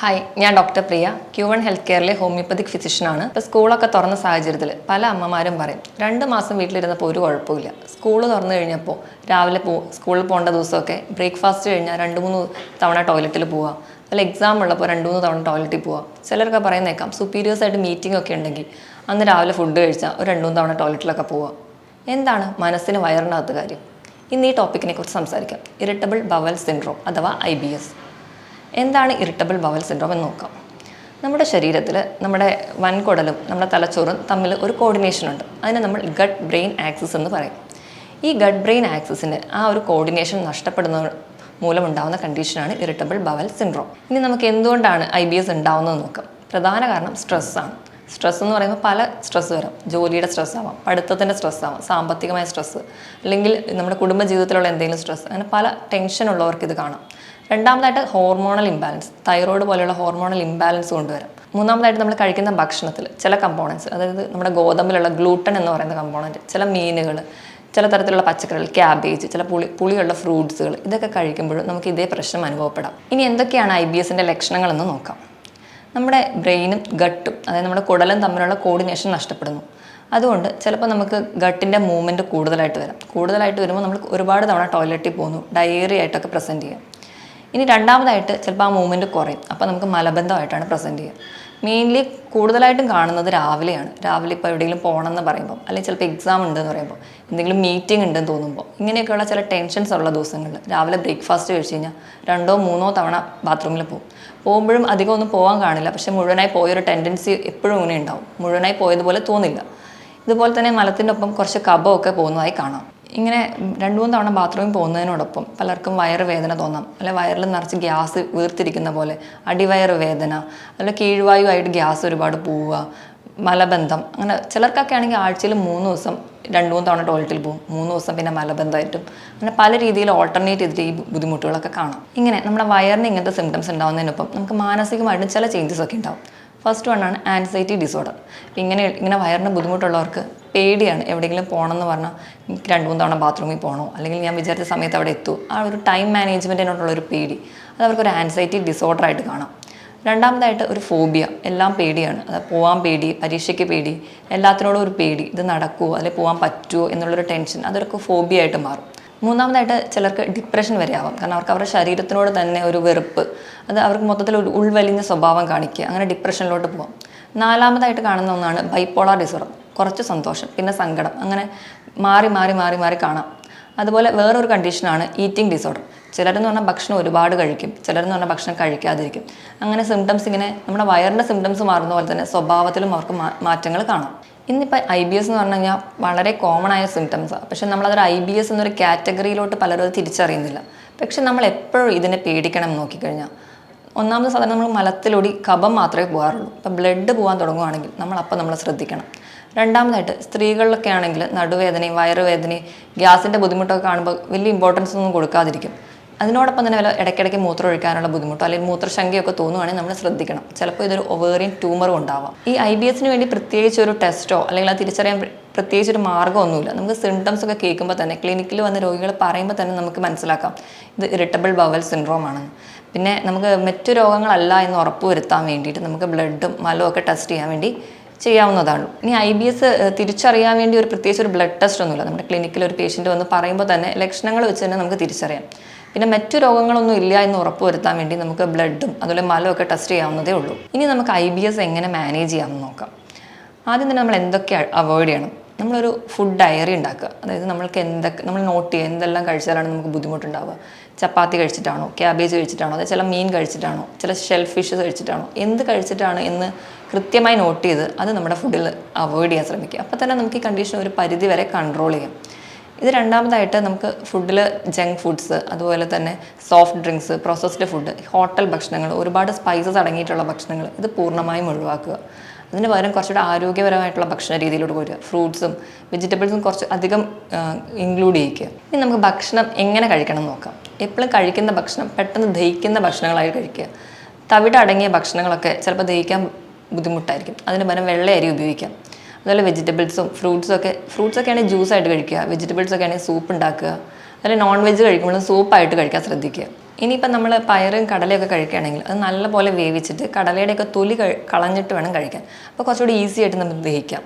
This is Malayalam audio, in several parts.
ഹായ് ഞാൻ doctor Priya. Q one health കെയറിലെ homeopathic ഫിസിഷ്യനാണ് ഇപ്പോൾ സ്കൂളൊക്കെ തുറന്ന സാഹചര്യത്തിൽ പല അമ്മമാരും പറയും രണ്ട് മാസം വീട്ടിലിരുന്നപ്പോൾ ഒരു കുഴപ്പമില്ല സ്കൂൾ തുറന്നു കഴിഞ്ഞപ്പോൾ രാവിലെ പോ സ്കൂളിൽ പോകേണ്ട ദിവസമൊക്കെ ബ്രേക്ക്ഫാസ്റ്റ് കഴിഞ്ഞാൽ രണ്ട് മൂന്ന് തവണ ടോയ്ലറ്റിൽ പോവാം. അല്ല എക്സാം ഉള്ളപ്പോൾ രണ്ട് മൂന്ന് തവണ ടോയ്ലറ്റിൽ പോവാം. ചിലരൊക്കെ പറയുന്നേക്കാം സുപ്പീരിയേഴ്സായിട്ട് മീറ്റിംഗ് ഒക്കെ ഉണ്ടെങ്കിൽ അന്ന് രാവിലെ ഫുഡ് കഴിച്ചാൽ ഒരു രണ്ട് മൂന്ന് തവണ ടോയ്ലറ്റിലൊക്കെ പോവാം. എന്താണ് മനസ്സിന് വയറിനകത്ത് കാര്യം? ഇന്ന് ഈ ടോപ്പിക്കിനെ കുറിച്ച് സംസാരിക്കാം. ഇറിറ്റബിൾ ബവൽ സിൻഡ്രോം അഥവാ ഐ ബി എസ് എന്താണ് ഇറിറ്റബിൾ ബവൽ സിൻഡ്രോം എന്ന് നോക്കാം. നമ്മുടെ ശരീരത്തിൽ നമ്മുടെ വൻകുടലും നമ്മുടെ തലച്ചോറും തമ്മിൽ ഒരു കോർഡിനേഷൻ ഉണ്ട്. അതിനെ നമ്മൾ ഗട്ട് ബ്രെയിൻ ആക്സിസ് എന്ന് പറയും. ഈ ഗട്ട് ബ്രെയിൻ ആക്സിസിന് ആ ഒരു കോർഡിനേഷൻ നഷ്ടപ്പെടുന്ന മൂലമുണ്ടാകുന്ന കണ്ടീഷനാണ് ഇറിറ്റബിൾ ബവൽ സിൻഡ്രോം ഇനി നമുക്ക് എന്തുകൊണ്ടാണ് ഐ ബി എസ് ഉണ്ടാവുന്നത് നോക്കാം. പ്രധാന കാരണം സ്ട്രെസ്സാണ് സ്ട്രെസ് എന്ന് പറയുമ്പോൾ പല സ്ട്രെസ് വരാം. ജോലിയുടെ സ്ട്രെസ് ആവാം പഠിത്തത്തിന്റെ സ്ട്രെസ് ആവാം സാമ്പത്തികമായ സ്ട്രെസ് അല്ലെങ്കിൽ നമ്മുടെ കുടുംബ ജീവിതത്തിലുള്ള എന്തെങ്കിലും സ്ട്രെസ് അങ്ങനെ പല ടെൻഷൻ ഉള്ളവർക്ക് ഇത് കാണാം. രണ്ടാമതായിട്ട് ഹോർമോണൽ ഇംബാലൻസ് തൈറോയ്ഡ് പോലെയുള്ള ഹോർമോണൽ ഇംബാലൻസ് കൊണ്ടുവരാം. മൂന്നാമതായിട്ട് നമ്മൾ കഴിക്കുന്ന ഭക്ഷണത്തിൽ ചില കമ്പോണൻസ് അതായത് നമ്മുടെ ഗോതമ്പിലുള്ള ഗ്ലൂട്ടൻ എന്ന് പറയുന്ന കമ്പോണന്റ് ചില മീനുകൾ ചില തരത്തിലുള്ള പച്ചക്കറികൾ ക്യാബേജ് ചില പുളി പുളിയുള്ള ഫ്രൂട്ട്സുകൾ ഇതൊക്കെ കഴിക്കുമ്പോഴും നമുക്ക് ഇതേ പ്രശ്നം അനുഭവപ്പെടാം. ഇനി എന്തൊക്കെയാണ് ഐ ബി എസിന്റെ ലക്ഷണങ്ങളെന്ന് നോക്കാം. നമ്മുടെ ബ്രെയിനും ഗട്ടും അതായത് നമ്മുടെ കുടലും തമ്മിലുള്ള കോർഡിനേഷൻ നഷ്ടപ്പെടുന്നു. അതുകൊണ്ട് ചിലപ്പോൾ നമുക്ക് ഗട്ടിന്റെ മൂവ്മെന്റ് കൂടുതലായിട്ട് വരാം. കൂടുതലായിട്ട് വരുമ്പോൾ നമ്മൾ ഒരുപാട് തവണ ടോയ്ലറ്റിൽ പോകുന്നു ഡയറി ആയിട്ടൊക്കെ പ്രസന്റ് ചെയ്യാം ഇനി രണ്ടാമതായിട്ട് ചിലപ്പോൾ ആ മൂവ്മെന്റ് കുറയും. അപ്പോൾ നമുക്ക് മലബന്ധമായിട്ടാണ് പ്രസന്റ് ചെയ്യുക. മെയിൻലി കൂടുതലായിട്ടും കാണുന്നത് രാവിലെയാണ്. രാവിലെ ഇപ്പോൾ എവിടെയെങ്കിലും പോകണമെന്ന് പറയുമ്പോൾ അല്ലെങ്കിൽ ചിലപ്പോൾ എക്സാം ഉണ്ടെന്ന് പറയുമ്പോൾ എന്തെങ്കിലും മീറ്റിംഗ് ഉണ്ടെന്ന് തോന്നുമ്പോൾ ഇങ്ങനെയൊക്കെയുള്ള ചില ടെൻഷൻസ് ഉള്ള ദിവസങ്ങളിൽ രാവിലെ ബ്രേക്ക്ഫാസ്റ്റ് കഴിച്ച് കഴിഞ്ഞാൽ രണ്ടോ മൂന്നോ തവണ ബാത്റൂമിൽ പോകും പോകുമ്പോഴും അധികം ഒന്നും പോകാൻ കാണില്ല. പക്ഷേ മുഴുവനായി പോയൊരു ടെൻഡൻസി എപ്പോഴും ഇങ്ങനെ ഉണ്ടാവും. മുഴുവനായി പോയതുപോലെ തോന്നില്ല. ഇതുപോലെ തന്നെ മലത്തിന്റെ ഒപ്പം കുറച്ച് കബമൊക്കെ പോകുന്നതായി കാണാം. ഇങ്ങനെ രണ്ട് മൂന്ന് തവണ ബാത്റൂമിൽ പോകുന്നതിനോടൊപ്പം പലർക്കും വയറ് വേദന തോന്നാം. അല്ലെ വയറിൽ നിറച്ച് ഗ്യാസ് വീർത്തിരിക്കുന്ന പോലെ അടിവയറ് വേദന അല്ലെ കീഴ്വായുമായിട്ട് ഗ്യാസ് ഒരുപാട് പോവുക മലബന്ധം അങ്ങനെ ചിലർക്കൊക്കെ ആണെങ്കിൽ ആഴ്ചയിൽ മൂന്ന് ദിവസം രണ്ട് മൂന്ന് തവണ ടോയ്ലറ്റിൽ പോകും. മൂന്ന് ദിവസം പിന്നെ മലബന്ധമായിട്ടും. അങ്ങനെ പല രീതിയിൽ ഓൾട്ടർനേറ്റ് ചെയ്തിട്ട് ഈ ബുദ്ധിമുട്ടുകളൊക്കെ കാണാം. ഇങ്ങനെ നമ്മുടെ വയറിന് ഇങ്ങനത്തെ സിംറ്റംസ് ഉണ്ടാകുന്നതിനൊപ്പം നമുക്ക് മാനസികമായിട്ടും ചില ചേഞ്ചസ് ഒക്കെ ഉണ്ടാവും. ഫസ്റ്റ് വൺ ആണ് ആൻസൈറ്റി ഡിസോർഡർ ഇങ്ങനെ ഇങ്ങനെ വയറിന് ബുദ്ധിമുട്ടുള്ളവർക്ക് പേടിയാണ് എവിടെയെങ്കിലും പോകണമെന്ന് പറഞ്ഞാൽ എനിക്ക് രണ്ട് മൂന്ന് തവണ ബാത്റൂമിൽ പോകണോ? അല്ലെങ്കിൽ ഞാൻ വിചാരിച്ച സമയത്ത് അവിടെ എത്തൂ ആ ഒരു ടൈം മാനേജ്മെന്റിനോടുള്ള ഒരു പേടി. അത് അവർക്കൊരു ആൻസൈറ്റി ഡിസോർഡർ ആയിട്ട് കാണാം. രണ്ടാമതായിട്ട് ഒരു ഫോബിയ എല്ലാം പേടിയാണ്. അത് പോകാൻ പേടി പരീക്ഷയ്ക്ക് പേടി എല്ലാത്തിനോടും ഒരു പേടി. ഇത് നടക്കുമോ അല്ലെങ്കിൽ പോകാൻ പറ്റുമോ എന്നുള്ളൊരു ടെൻഷൻ അതൊക്കെ ഫോബിയ ആയിട്ട് മാറും. മൂന്നാമതായിട്ട് ചിലർക്ക് ഡിപ്രഷൻ വരെ ആവാം. കാരണം അവർക്ക് അവരുടെ ശരീരത്തിനോട് തന്നെ ഒരു വെറുപ്പ്. അത് അവർക്ക് മൊത്തത്തിൽ ഒരു ഉൾവലിഞ്ഞ സ്വഭാവം കാണിക്കുക. അങ്ങനെ ഡിപ്രഷനിലോട്ട് പോകാം നാലാമതായിട്ട് കാണുന്ന ഒന്നാണ് ബൈപ്പോളാർ ഡിസോർഡർ കുറച്ച് സന്തോഷം പിന്നെ സങ്കടം. അങ്ങനെ മാറി മാറി മാറി മാറി കാണാം. അതുപോലെ വേറൊരു കണ്ടീഷനാണ് ഈറ്റിംഗ് ഡിസോർഡർ ചിലരെന്ന് പറഞ്ഞാൽ ഭക്ഷണം ഒരുപാട് കഴിക്കും. ചിലരെന്ന് പറഞ്ഞാൽ ഭക്ഷണം കഴിക്കാതിരിക്കും. അങ്ങനെ സിംറ്റംസ് ഇങ്ങനെ നമ്മുടെ വയറിന്റെ സിംറ്റംസ് മാറുന്ന പോലെ തന്നെ സ്വഭാവത്തിലും അവർക്ക് മാറ്റങ്ങൾ കാണാം. ഇന്നിപ്പോൾ ഐ ബി എസ് എന്ന് പറഞ്ഞു കഴിഞ്ഞാൽ വളരെ കോമൺ ആയ സിംറ്റംസാണ് പക്ഷെ നമ്മളതൊരു ഐ ബി എസ് എന്നൊരു കാറ്റഗറിയിലോട്ട് പലരും അത് തിരിച്ചറിയുന്നില്ല. പക്ഷെ നമ്മൾ എപ്പോഴും ഇതിനെ പേടിക്കണം നോക്കിക്കഴിഞ്ഞാൽ ഒന്നാമത് സാധാരണ നമ്മൾ മലത്തിലൂടി കഫം മാത്രമേ പോകാറുള്ളൂ. ഇപ്പം ബ്ലഡ് പോകാൻ തുടങ്ങുകയാണെങ്കിൽ നമ്മൾ അപ്പം നമ്മൾ ശ്രദ്ധിക്കണം. രണ്ടാമതായിട്ട് സ്ത്രീകളിലൊക്കെ ആണെങ്കിൽ നടുവേദനയും വയറുവേദനയും ഗ്യാസിന്റെ ബുദ്ധിമുട്ടൊക്കെ കാണുമ്പോൾ വലിയ ഇമ്പോർട്ടൻസ് ഒന്നും കൊടുക്കാതിരിക്കും. അതിനോടൊപ്പം തന്നെ വല്ല ഇടയ്ക്കിടയ്ക്ക് മൂത്രം ഒഴിക്കാനുള്ള ബുദ്ധിമുട്ടോ അല്ലെങ്കിൽ മൂത്രശങ്കയൊക്കെ തോന്നുവാണെങ്കിൽ നമ്മൾ ശ്രദ്ധിക്കണം. ചിലപ്പോൾ ഇതൊരു ഒവേറിയൻ ട്യൂമറും ഉണ്ടാവാം. ഈ ഐ ബി എസിന് വേണ്ടി പ്രത്യേകിച്ച് ഒരു ടെസ്റ്റോ അല്ലെങ്കിൽ അത് തിരിച്ചറിയാൻ പ്രത്യേകിച്ച് ഒരു മാർഗമൊന്നുമില്ല. നമുക്ക് സിംറ്റംസ് ഒക്കെ കേൾക്കുമ്പോൾ തന്നെ ക്ലിനിക്കിൽ വന്ന രോഗികൾ പറയുമ്പോൾ തന്നെ നമുക്ക് മനസ്സിലാക്കാം. ഇത് ഇറിറ്റബിൾ ബവൽ സിൻഡ്രോം ആണ്. പിന്നെ നമുക്ക് മറ്റു രോഗങ്ങളല്ല എന്ന് ഉറപ്പുവരുത്താൻ വേണ്ടിയിട്ട് നമുക്ക് ബ്ലഡും മലവും ഒക്കെ ടെസ്റ്റ് ചെയ്യാൻ വേണ്ടി ചെയ്യാവുന്നതാണ്. ഇനി ഐ ബി എസ് തിരിച്ചറിയാൻ വേണ്ടി ഒരു പ്രത്യേകിച്ച് ഒരു ബ്ലഡ് ടെസ്റ്റ് ഒന്നുമില്ല. നമ്മുടെ ക്ലിനിക്കിൽ ഒരു പേഷ്യന്റ് വന്ന് പറയുമ്പോൾ തന്നെ ലക്ഷണങ്ങൾ വെച്ച് തന്നെ നമുക്ക് തിരിച്ചറിയാം. പിന്നെ മറ്റു രോഗങ്ങളൊന്നും ഇല്ല എന്ന് ഉറപ്പുവരുത്താൻ വേണ്ടി നമുക്ക് ബ്ലഡും അതുപോലെ മലവും ഒക്കെ ടെസ്റ്റ് ചെയ്യാവുന്നതേ ഉള്ളൂ. ഇനി നമുക്ക് ഐ ബി എസ് എങ്ങനെ മാനേജ് ചെയ്യാമെന്ന് നോക്കാം. ആദ്യം തന്നെ നമ്മൾ എന്തൊക്കെ അവോയ്ഡ് ചെയ്യണം? നമ്മളൊരു ഫുഡ് ഡയറി ഉണ്ടാക്കുക. അതായത് നമ്മൾക്ക് എന്തൊക്കെ നമ്മൾ നോട്ട് ചെയ്യുക എന്തെല്ലാം കഴിച്ചാലാണ് നമുക്ക് ബുദ്ധിമുട്ടുണ്ടാവുക. ചപ്പാത്തി കഴിച്ചിട്ടാണോ ക്യാബേജ് കഴിച്ചിട്ടാണോ അതായത് ചില മീൻ കഴിച്ചിട്ടാണോ ചില ഷെൽ ഫിഷ് കഴിച്ചിട്ടാണോ എന്ത് കഴിച്ചിട്ടാണ് എന്ന് കൃത്യമായി നോട്ട് ചെയ്ത് അത് നമ്മുടെ ഫുഡിൽ അവോയ്ഡ് ചെയ്യാൻ ശ്രമിക്കുക. അപ്പോൾ തന്നെ നമുക്ക് ഈ കണ്ടീഷൻ ഒരു പരിധി വരെ കൺട്രോൾ ചെയ്യാം. ഇത് രണ്ടാമതായിട്ട് നമുക്ക് ഫുഡിൽ ജങ്ക് ഫുഡ്സ് അതുപോലെ തന്നെ soft drinks processed food hotel ഭക്ഷണങ്ങൾ ഒരുപാട് സ്പൈസസ് അടങ്ങിയിട്ടുള്ള ഭക്ഷണങ്ങൾ ഇത് പൂർണമായും ഒഴിവാക്കുക. അതിന് പകരം കുറച്ചുകൂടെ ആരോഗ്യപരമായിട്ടുള്ള ഭക്ഷണ രീതിയിലോട്ട് വരിക ഫ്രൂട്ട്സും വെജിറ്റബിൾസും കുറച്ച് അധികം ഇൻക്ലൂഡ് ചെയ്യിക്കുക. ഇനി നമുക്ക് ഭക്ഷണം എങ്ങനെ കഴിക്കണം എന്ന് നോക്കാം. എപ്പോഴും കഴിക്കുന്ന ഭക്ഷണം പെട്ടെന്ന് ദഹിക്കുന്ന ഭക്ഷണങ്ങളായി കഴിക്കുക. തവിട് അടങ്ങിയ ഭക്ഷണങ്ങളൊക്കെ ചിലപ്പോൾ ദഹിക്കാൻ ബുദ്ധിമുട്ടായിരിക്കും. അതിന് പകരം വെള്ള അരി ഉപയോഗിക്കാം. അതുപോലെ വെജിറ്റബിൾസും ഫ്രൂട്ട്സും ഒക്കെ ഫ്രൂട്ട്സ് ഒക്കെ ആണെങ്കിൽ ജ്യൂസ് ആയിട്ട് കഴിക്കുക. വെജിറ്റബിൾസ് ഒക്കെ ആണെങ്കിൽ സൂപ്പ് ഉണ്ടാക്കുക. അതുപോലെ നോൺ വെജ് കഴിക്കുമ്പോഴും സൂപ്പായിട്ട് കഴിക്കാൻ ശ്രദ്ധിക്കുക. ഇനിയിപ്പം നമ്മൾ പയറും കടലയൊക്കെ കഴിക്കുകയാണെങ്കിൽ അത് നല്ലപോലെ വേവിച്ചിട്ട് കടലയുടെയൊക്കെ തൊലി കളഞ്ഞിട്ട് വേണം കഴിക്കാൻ. അപ്പോൾ കുറച്ചുകൂടി ഈസി ആയിട്ട് നമുക്ക് ദഹിക്കാം.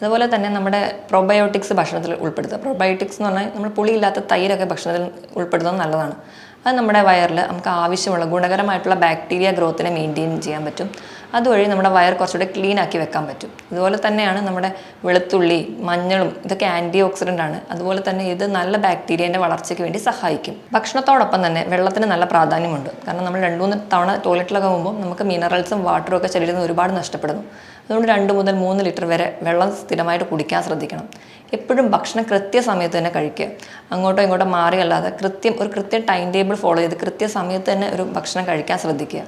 അതുപോലെ തന്നെ നമ്മുടെ പ്രൊബയോട്ടിക്സ് ഭക്ഷണത്തിൽ ഉൾപ്പെടുത്തുക. പ്രൊബയോട്ടിക്സ് എന്ന് പറഞ്ഞാൽ നമ്മൾ പുളിയില്ലാത്ത തൈരൊക്കെ ഭക്ഷണത്തിൽ ഉൾപ്പെടുത്തുന്നത് നല്ലതാണ്. അത് നമ്മുടെ വയറിൽ നമുക്ക് ആവശ്യമുള്ള ഗുണകരമായിട്ടുള്ള ബാക്ടീരിയ ഗ്രോത്തിനെ മെയിന്റെയിൻ ചെയ്യാൻ പറ്റും. അതുവഴി നമ്മുടെ വയർ കുറച്ചുകൂടെ ക്ലീൻ ആക്കി വെക്കാൻ പറ്റും. അതുപോലെ തന്നെയാണ് നമ്മുടെ വെളുത്തുള്ളി മഞ്ഞളും ഇതൊക്കെ ആന്റി ഓക്സിഡന്റ് ആണ്. അതുപോലെ തന്നെ ഇത് നല്ല ബാക്ടീരിയേന്റെ വളർച്ചയ്ക്ക് വേണ്ടി സഹായിക്കും. ഭക്ഷണത്തോടൊപ്പം തന്നെ വെള്ളത്തിന് നല്ല പ്രാധാന്യമുണ്ട്. കാരണം നമ്മൾ രണ്ട് മൂന്ന് തവണ ടോയ്ലറ്റിലൊക്കെ പോകുമ്പോൾ നമുക്ക് മിനറൽസും വാട്ടറും ഒക്കെ ശരീരത്തിൽ നിന്ന് ഒരുപാട് നഷ്ടപ്പെടുന്നു. അതുകൊണ്ട് രണ്ട് മുതൽ മൂന്ന് ലിറ്റർ വരെ വെള്ളം സ്ഥിരമായിട്ട് കുടിക്കാൻ ശ്രദ്ധിക്കണം. എപ്പോഴും ഭക്ഷണം കൃത്യസമയത്ത് തന്നെ കഴിക്കുക. അങ്ങോട്ടോ ഇങ്ങോട്ടോ മാറിയല്ലാതെ കൃത്യം ഒരു കൃത്യ ടൈം ടേബിൾ ഫോളോ ചെയ്ത് കൃത്യസമയത്ത് തന്നെ ഒരു ഭക്ഷണം കഴിക്കാൻ ശ്രദ്ധിക്കുക.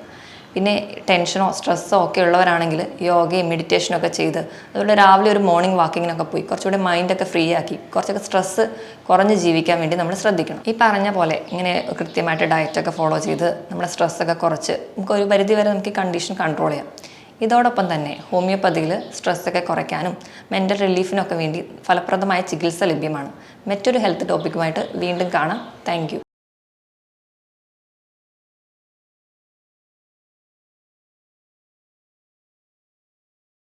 പിന്നെ ടെൻഷനോ സ്ട്രെസ്സോ ഒക്കെ ഉള്ളവരാണെങ്കിൽ യോഗയും മെഡിറ്റേഷനും ഒക്കെ ചെയ്ത് അതുപോലെ രാവിലെ ഒരു മോർണിംഗ് വാക്കിങ്ങിനൊക്കെ പോയി കുറച്ചുകൂടി മൈൻഡൊക്കെ ഫ്രീ ആക്കി കുറച്ചൊക്കെ സ്ട്രെസ്സ് കുറഞ്ഞ് ജീവിക്കാൻ വേണ്ടി നമ്മൾ ശ്രദ്ധിക്കണം. ഈ പറഞ്ഞ പോലെ ഇങ്ങനെ കൃത്യമായിട്ട് ഡയറ്റൊക്കെ ഫോളോ ചെയ്ത് നമ്മുടെ സ്ട്രെസ്സൊക്കെ കുറച്ച് നമുക്ക് ഒരു പരിധി വരെ നമുക്ക് കണ്ടീഷൻ കൺട്രോൾ ചെയ്യാം. ഇതോടൊപ്പം തന്നെ ഹോമിയോപ്പതിയിൽ സ്ട്രെസ്സൊക്കെ കുറയ്ക്കാനും മെന്റൽ റിലീഫിനൊക്കെ വേണ്ടി ഫലപ്രദമായ ചികിത്സ ലഭ്യമാണ്. മറ്റൊരു ഹെൽത്ത് ടോപ്പിക്കുമായിട്ട് വീണ്ടും കാണാം. താങ്ക്